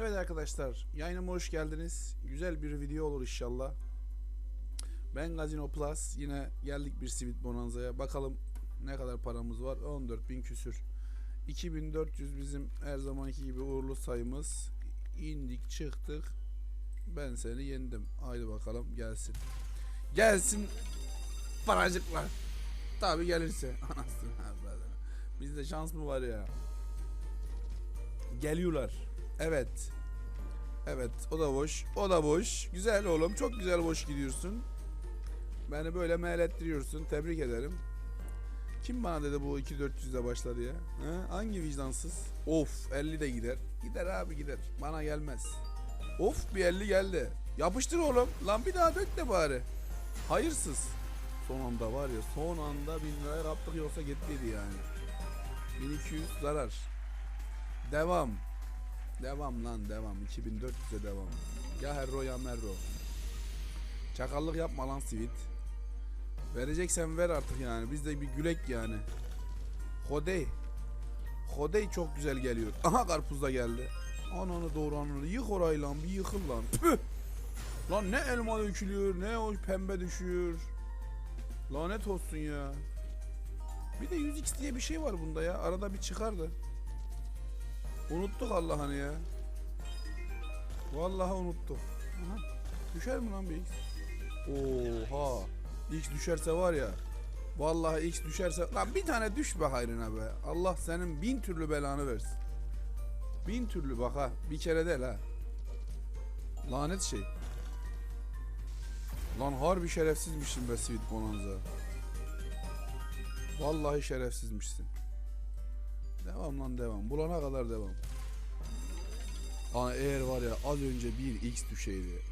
Evet arkadaşlar, yayınıma hoş geldiniz. Güzel bir video olur inşallah. Ben Gazino Plus. Yine geldik bir Sweet Bonanza'ya. Bakalım ne kadar paramız var? 14.000 küsür. 2400 bizim her zamanki gibi uğurlu sayımız. İndik çıktık. Ben seni yendim. Haydi bakalım gelsin. Gelsin paracıklar. Tabi gelirse. Anasını. Bizde şans mı var ya? Geliyorlar. Evet. Evet o da boş. O da boş. Güzel oğlum. Çok güzel boş gidiyorsun. Beni böyle meylettiriyorsun. Tebrik ederim. Kim bana dedi bu 2400'de başladı ya? Ha? Hangi vicdansız? Of 50 de gider. Gider abi gider. Bana gelmez. Of bir 50 geldi. Yapıştır oğlum. Lan bir daha dök de bari. Hayırsız. Son anda var ya son anda 1000 liraya kaptık yoksa gittiydi yani. 1200 zarar. Devam. Devam lan devam. 2400'e devam. Ya herro ya merro. Çakallık yapma lan sivit. Vereceksen ver artık yani. Biz de bir gülek yani. Hodey. Hodey çok güzel geliyor. Aha karpuz da geldi. Ananı doğru ananı. Yık orayı lan bir yıkıl lan. Püh. Lan ne elma dökülüyor ne o pembe düşüyor. Lanet olsun ya. Bir de 100x diye bir şey var bunda ya. Arada bir çıkardı. Unuttuk Allah'ını ya. Vallahi unuttuk. Aha. Düşer mi lan bir X? Oha. X düşerse var ya. Vallahi X düşerse. Lan bir tane düş be hayrına be. Allah senin bin türlü belanı versin. Bin türlü bak ha. Bir kere değil ha. Lanet şey. Lan harbi şerefsizmişsin be Sweet Bonanza. Vallahi şerefsizmişsin. Devam lan devam. Bulana kadar devam. Aa, eğer var ya az önce bir X düşeydi.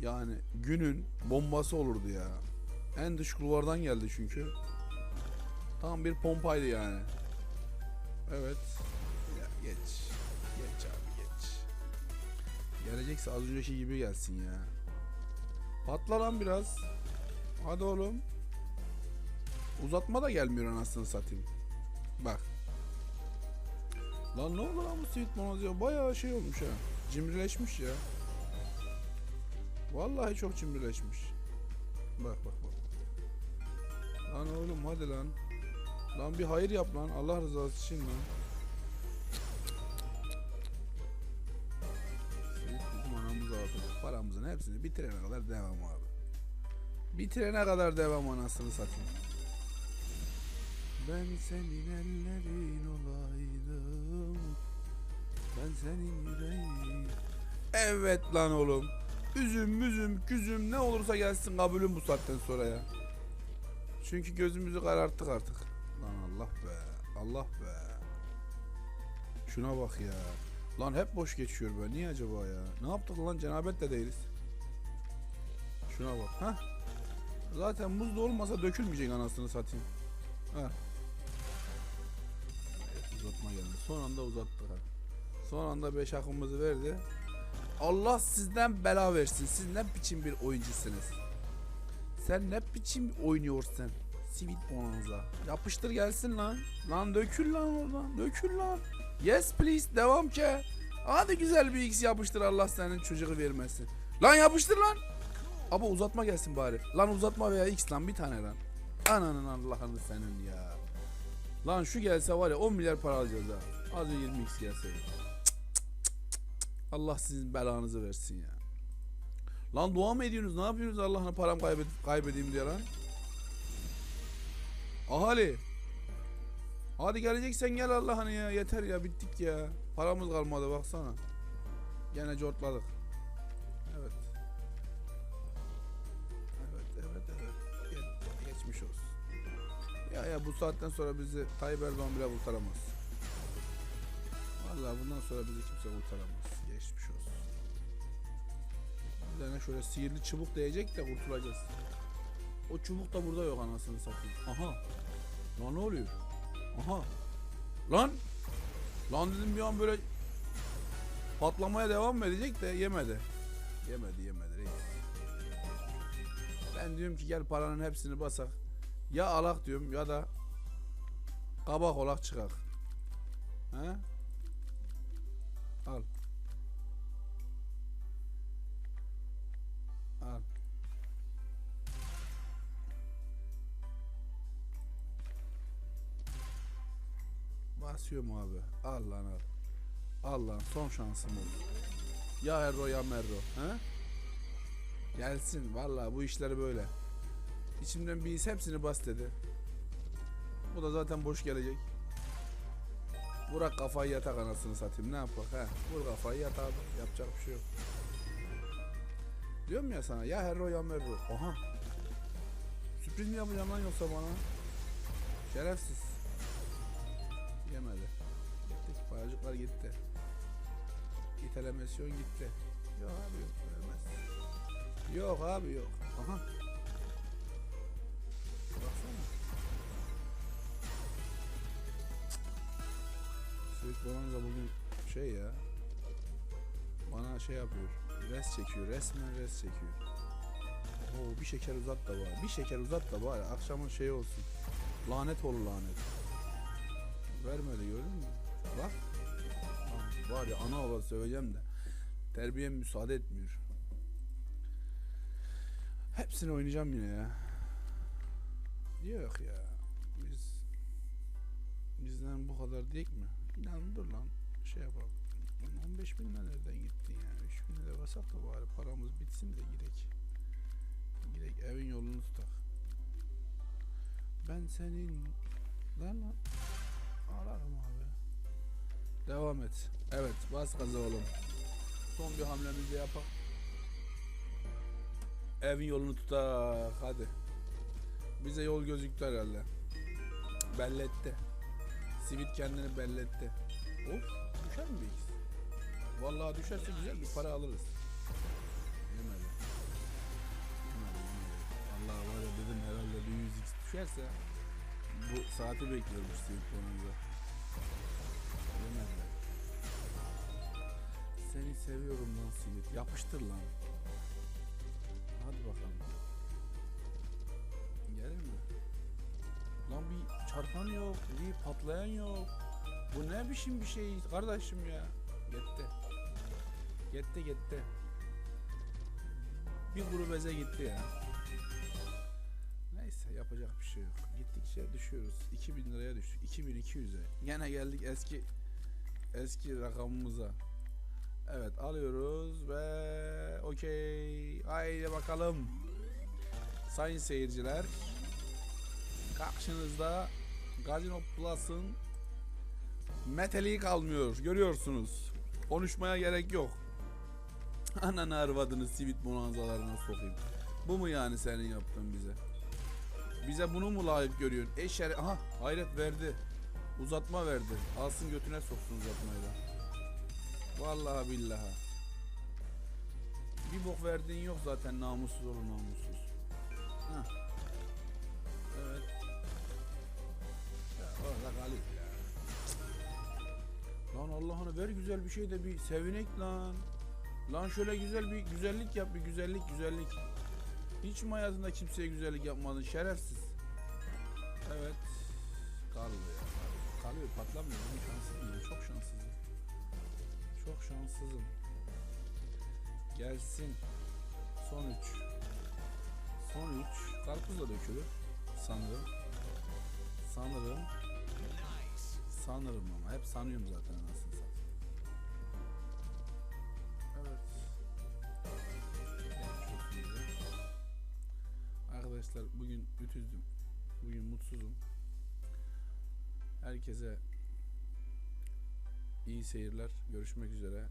Yani günün bombası olurdu ya. En dış kulvardan geldi çünkü. Tam bir pompaydı yani. Evet. Ya geç. Geç abi geç. Gelecekse az önceki gibi gelsin ya. Patla lan biraz. Hadi oğlum. Uzatma da gelmiyor anasını satayım. Bak. Lan ne lan bu Sweet Bonanza ya? Bayağı şey olmuş ha. Cimrileşmiş ya. Vallahi çok cimrileşmiş. Bak bak bak. Lan oğlum hadi lan. Lan bir hayır yap lan. Allah rızası için lan. Sweet bizim anamız abi. Paramızın hepsini bitirene kadar devam abi. Bitirene kadar devam anasını satayım. Ben senin ellerin olaydım. Ben senin yüreğin. Evet lan oğlum. Üzüm müzüm küzüm ne olursa gelsin kabulüm bu saatten sonra ya. Çünkü gözümüzü kararttık artık. Lan Allah be. Allah be. Şuna bak ya. Lan hep boş geçiyor be. Niye acaba ya? Ne yaptık lan cenabet de değiliz. Şuna bak. Ha? Zaten buz da olmasa dökülmeyecek anasını satayım. Ha. Uzatma geldi. Son anda uzattık ha. Son anda 5 hakkımızı verdi. Allah sizden bela versin. Siz ne biçim bir oyuncusunuz? Sen ne biçim oynuyorsun? Sweet Bonanza. Yapıştır gelsin lan. Lan dökül lan oradan. Dökül lan. Yes please. Devam ki. Hadi güzel bir X yapıştır Allah senin çocuğu vermesin. Lan yapıştır lan. Ama uzatma gelsin bari. Lan uzatma veya X lan bir tane lan. Ananın Allah'ını senin ya. Lan şu gelse var ya 10 milyar para alacağız ha. Az önce 20 X gelseydi. Allah sizin belanızı versin ya. Lan dua mı ediyorsunuz? Ne yapıyorsunuz Allah'ına param kaybed kaybedeyim diye lan? Ahali. Hadi geleceksen gel Allah'ını ya. Yeter ya bittik ya. Paramız kalmadı baksana. Gene cortladık. Ya ya bu saatten sonra bizi Tayyip Erdoğan bile kurtaramaz. Vallahi bundan sonra bizi kimse kurtaramaz. Geçmiş olsun. Bir tane şöyle sihirli çubuk değecek de kurtulacağız. O çubuk da burada yok anasını satayım. Aha. Lan ne oluyor? Aha. Lan. Lan dedim bir an böyle patlamaya devam mı edecek de yemedi. Yemedi yemedi reis. Ben diyorum ki gel paranın hepsini basak ya alak diyorum ya da kabak olak çıkar. He? Al. Al. Basıyorum abi. Al lan al. Al lan son şansım oldu. Ya Erro ya Merro. He? Gelsin valla bu işler böyle. İçimden bir his hepsini bas dedi. Bu da zaten boş gelecek. Vurak kafayı yatak anasını satayım ne yapak he. Vur kafayı yat. Yapacak bir şey yok. Diyorum ya sana ya Herro ya Merro. Aha. Sürpriz mi yapacaksın lan yoksa bana? Şerefsiz. Yemedi. Gitti. Paracıklar gitti. İtelemesyon gitti. Yok abi yok. Vermez. Yok abi yok. Aha. Sweet Bonanza bugün şey ya. Bana şey yapıyor. Res çekiyor. Resmen res çekiyor. Oo bir şeker uzat da bari. Bir şeker uzat da bari. Akşamın şeyi olsun. Lanet ol lanet. Vermedi gördün mü? Bak. Aa, Var ya ana baba söveceğim de. Terbiyem müsaade etmiyor. Hepsini oynayacağım yine ya. Yok ya. Biz bizden bu kadar değil mi? Lan dur lan. Şey yapalım. Lan 15 bin nereden gittin yani? 3 bin lira basak da bari paramız bitsin de gidek. Gidek evin yolunu tutak. Ben senin... Lan lan. Ağlarım abi. Devam et. Evet bas gaza oğlum. Son bir hamlemizi yapak. Evin yolunu tutak hadi. Bize yol gözüktü herhalde. Belletti. Sivit kendini belletti. Of düşer mi biz? Vallahi düşerse güzel bir para alırız. Yemedi. Yemedi yemedi. Vallahi var ya dedim herhalde bir 100x düşerse bu saati bekliyormuş Sivit Bonanza. Yemedi. Seni seviyorum lan Sivit. Yapıştır lan. Hadi bakalım. Çarpan yok, bir patlayan yok. Bu ne biçim bir şey kardeşim ya? Gitti. Gitti gitti. Bir kuru beze gitti ya. Neyse yapacak bir şey yok. Gittikçe düşüyoruz. 2000 liraya düştük. 2200'e. Gene geldik eski eski rakamımıza. Evet alıyoruz ve okey. Haydi bakalım. Sayın seyirciler. Karşınızda Gazino Plus'ın metaliği kalmıyor. Görüyorsunuz. Konuşmaya gerek yok. Ananı arvadını sivit bonanzalarına sokayım. Bu mu yani senin yaptığın bize? Bize bunu mu layık görüyorsun? Eşer... Aha hayret verdi. Uzatma verdi. Alsın götüne soksun uzatmayı da. Vallahi billahi. Bir bok verdiğin yok zaten namussuz olur namussuz. Hah. Lan Allah'ını ver güzel bir şey de bir sevinek lan. Lan şöyle güzel bir güzellik yap bir güzellik güzellik. Hiç mi hayatında kimseye güzellik yapmadın şerefsiz. Evet. Kalıyor. Kalıyor patlamıyor. Şanssızım. Çok şanssızım. Çok şanssızım. Gelsin. Son 3. Son 3. Karpuz da dökülür. Sanırım. Sanırım. Sanırım ama. Hep sanıyorum zaten anasını satayım. Evet. Arkadaşlar bugün ütüzdüm. Bugün mutsuzum. Herkese iyi seyirler. Görüşmek üzere.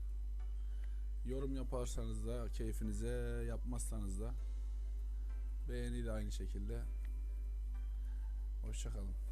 Yorum yaparsanız da keyfinize, yapmazsanız da beğeni de aynı şekilde. Hoşçakalın.